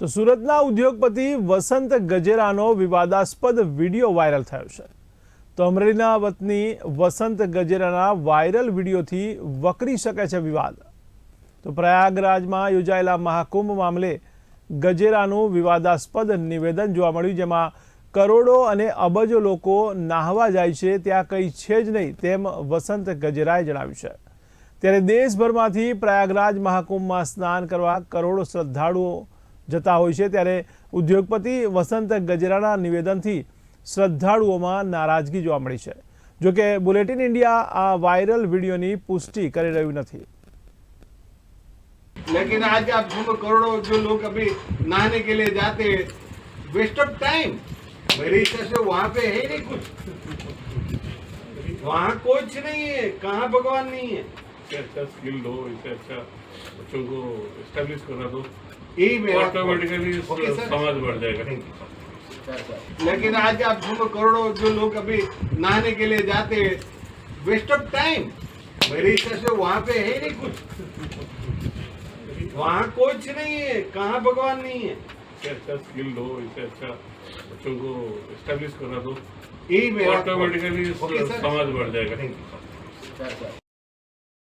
તો સુરતના ઉદ્યોગપતિ વસંત ગજેરાનો વિવાદાસ્પદ વીડિયો વાયરલ થયો છે. તો અમરેલીના વતની વસંત ગજેરાના વાયરલ વિડીયોથી વકરી શકે છે વિવાદ. તો પ્રયાગરાજમાં યોજાયેલા મહાકુંભ મામલે ગજેરાનું વિવાદાસ્પદ નિવેદન જોવા મળ્યું, જેમાં કરોડો અને અબજો લોકો નાહવા જાય છે, ત્યાં કંઈ છે જ નહીં તેમ વસંત ગજેરાએ જણાવ્યું છે. ત્યારે દેશભરમાંથી પ્રયાગરાજ મહાકુંભમાં સ્નાન કરવા કરોડો શ્રદ્ધાળુઓ જતા હોય છે ત્યારે ઉદ્યોગપતિ વસંત ગજેરાના નિવેદનથી શ્રદ્ધાળુઓમાં નારાજગી જોવા મળી છે જોકે બુલેટિન ઇન્ડિયા આ વાયરલ વિડીયોની પુષ્ટિ કરી રહ્યું નથી लेकिन आज आप सुनो करोड़ों जो लोग अभी नहाने के लिए जाते हैं वेस्ट ऑफ टाइम मेरे हिसाब से वहां पे है ही नहीं कुछ वहां कुछ नहीं है कहाँ भगवान नहीं है इससे अच्छा स्किल दो इससे अच्छा बच्चों को एस्टेब्लिश करा दो। यही मेरा ऑटोमेटिकली समाज बढ़ जाएगा लेकिन आज आप सुनो करोड़ों जो लोग अभी नहाने के लिए जाते हैं वेस्ट ऑफ़ टाइम मेरे हिसाब से वहाँ पे है नहीं कुछ। वहाँ कुछ नहीं है कहाँ भगवान नहीं है? इससे अच्छा स्किल दो इससे अच्छा बच्चों को एस्टेब्लिश करा दो। यही मेरा ऑटोमेटिकली समाज बढ़ जाएगा